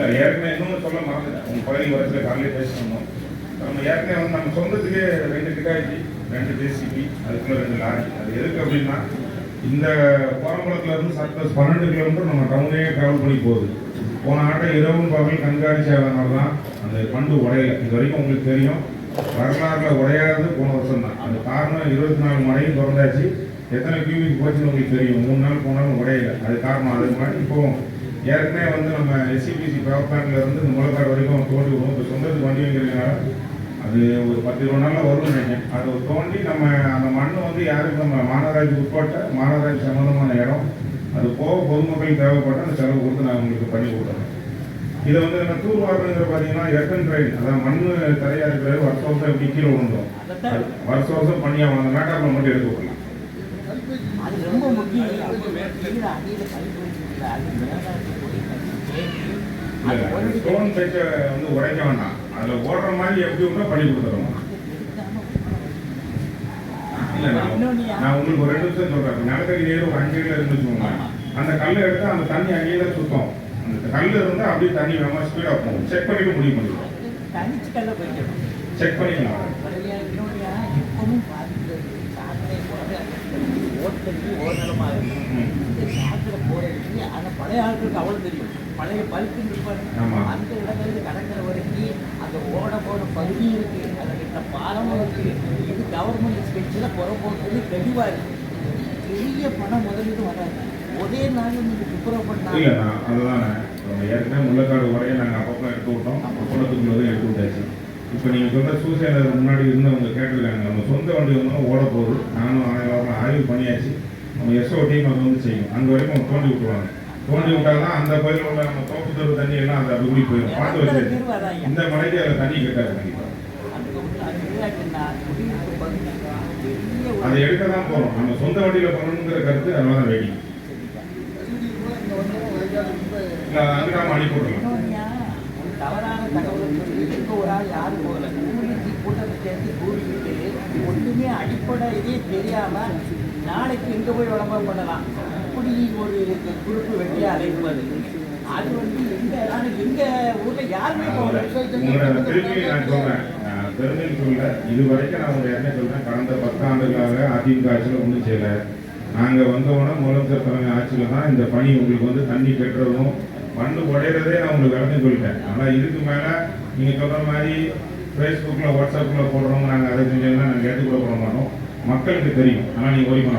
நான் இன்னொன்று சொல்ல மறந்துட்டேன். உங்கள் பகுதி வருஷத்தில் காலையில் பேசணும் நம்ம ஏற்கனவே வந்து நம்ம சொந்தத்துக்கே ரெண்டு கிட்டாச்சி ரெண்டு ஜேசிபி அதுக்குள்ளே ரெண்டு லாரி. அது எதுக்கு அப்படின்னா இந்த கோரம்பலத்துல இருந்து சர்ப்ளஸ் பன்னெண்டு கிலோமீட்டர் நம்ம டவுனே ட்ராவல் பண்ணி போகுது. போன ஆட்டம் இரவும் பகல் கண்காணிச்சு அதனால தான் அந்த பண்டு உடையலை. இது வரைக்கும் உங்களுக்கு தெரியும். வரலாறுல உடையாதது போன வருஷம் தான். அந்த காரணம் இருபத்தி நாலு மழையும் திறந்தாச்சு. எத்தனை கியூபிக் போச்சுன்னு உங்களுக்கு தெரியும். மூணு நாள் போனாலும் உடையலை. அது காரணம். அது மாதிரி இப்போ ஏற்கனவே வந்து நம்ம எஸ்சிபிசி பவர் இருந்து இந்த முளைக்காடு வரைக்கும் தோண்டி விடுவோம் இப்போ சொந்தத்துக்கு வண்டி வைக்கிறதுனால அது ஒரு பத்து இருபது நாளில் வரும்னு நினைக்கிறேன். அது தோண்டி நம்ம அந்த மண் வந்து யாருக்கு நம்ம மாநகராட்சி உட்பட்ட மாநகராட்சி சம்மந்தமான இடம். அது போக பொதுமக்களுக்கு தேவைப்பட்ட அந்த செலவு கொடுத்து நான் உங்களுக்கு பண்ணி கொடுத்துறேன் இதை வந்து என்ன தூர் வாரணுங்கிற பார்த்தீங்கன்னா எர்கன் ட்ரெயின் அதாவது மண் தரையாக இருக்கிறது வருஷ வருஷம் எப்படி கீழே விழுந்தோம் அது வருஷம் வருஷம் பண்ணியாக அந்த மேட்டாப்பில் மட்டும் எடுத்து விடலாம் ஸ்டோன் பேச்சை வந்து உடைக்க வேண்டாம். அதில் ஓடுற மாதிரி எப்படி பண்ணி கொடுத்துருவோம் இல்ல நான் நான் உங்களுக்கு ஒரு ரெண்டு நிமிஷம் சொல்றேன். நிலத்தடி நீர் ஒரு அஞ்சு அந்த கல்லை எடுத்து அந்த தண்ணி அங்கேயே சுத்தம். அந்த கல் இருந்தா அப்படியே தண்ணி வேகமா ஸ்பீடா போகும். செக் பண்ணிட்டு முடிவு போய்க்கணும் செக் பண்ணிக்கலாம். ஓட்டத்துக்கு ஓரளமாக இருக்கும் பழைய ஆட்களுக்கு அவ்வளோ தெரியும். பழைய இருப்பாரு ஆமா. அந்த இடத்துல கடற்கரை வரைக்கும் அந்த ஓட போன பகுதி இருக்கு. அதில் கிட்ட பாலமும் இருக்கு. இது கவர்மெண்ட் ஸ்பெஷலாக புற போகிறது தெளிவாக இருக்கு. பெரிய பணம் முதலீடு வராது. ஒரே நாள் நீங்கள் துப்புரவு இல்ல பண்ணால் நான் அதுதான். நம்ம ஏற்கனவே முள்ளக்காடு வரைய நாங்க அப்பப்போ எடுத்து விட்டோம். அப்போ குளத்துக்குள்ளதும் எடுத்து விட்டாச்சு. இப்போ நீங்க சொல்ற சூசைட் முன்னாடி இருந்தவங்க கேட்டிருக்காங்க. நம்ம சொந்த வண்டி வந்தாலும் ஓட போகுது. நானும் ஆய்வு பண்ணியாச்சு. நம்ம எஸ்ஓ டீம் அதை வந்து செய்யும் அங்க வரைக்கும் தோண்டி விட்டுருவாங்க. தோண்டி விட்டாதான் அந்த பகுதியில் உள்ள நம்ம தோப்பு தெரு தண்ணி எல்லாம் அது அப்படி போயிடும் பார்த்து வச்சு இந்த மழைக்கு அதில் தண்ணி கட்டாது கண்டிப்பா. அதுக்கு அது எடுக்க தான் போறோம். நம்ம சொந்த வண்டியில பண்ணணுங்கிற கருத்து அதனால தான் வெடி இல்லை அங்கிட்டாம அனுப்பி விடலாம் தவறான தகவல் யாரும் போகல. அடிப்படை இதே தெரியாம நாளைக்கு எங்க போய் விளம்பரம் பண்ணலாம். இப்படி ஒரு குறுக்கு வெட்டியா அழைப்பது. அது வந்து எங்க எங்க ஊர்ல யாருமே சொல்ல இது வரைக்கும் நான் உங்க என்ன சொல்றேன். கடந்த பத்து ஆண்டுகளாக அதிமுக ஆட்சியில் ஒன்றும் செய்யல. நாங்க வந்தோடனே முதலமைச்சர் தலைமை ஆட்சியில் தான் இந்த பணி உங்களுக்கு வந்து தண்ணி கட்டுறதும் மண்ணு உடையிறதே நான் உங்களுக்கு விளக்கம் சொல்லிட்டேன். ஆனால் இதுக்கு மேல நீங்க சொல்ற மாதிரி ஃபேஸ்புக்கில் வாட்ஸ்அப்பில் போடுறவங்க நாங்கள் அதை நாங்கள் ஏற்றுக்கூட போட மாட்டோம். மக்களுக்கு தெரியும். ஆனால் நீங்கள் ஒரி பண்ண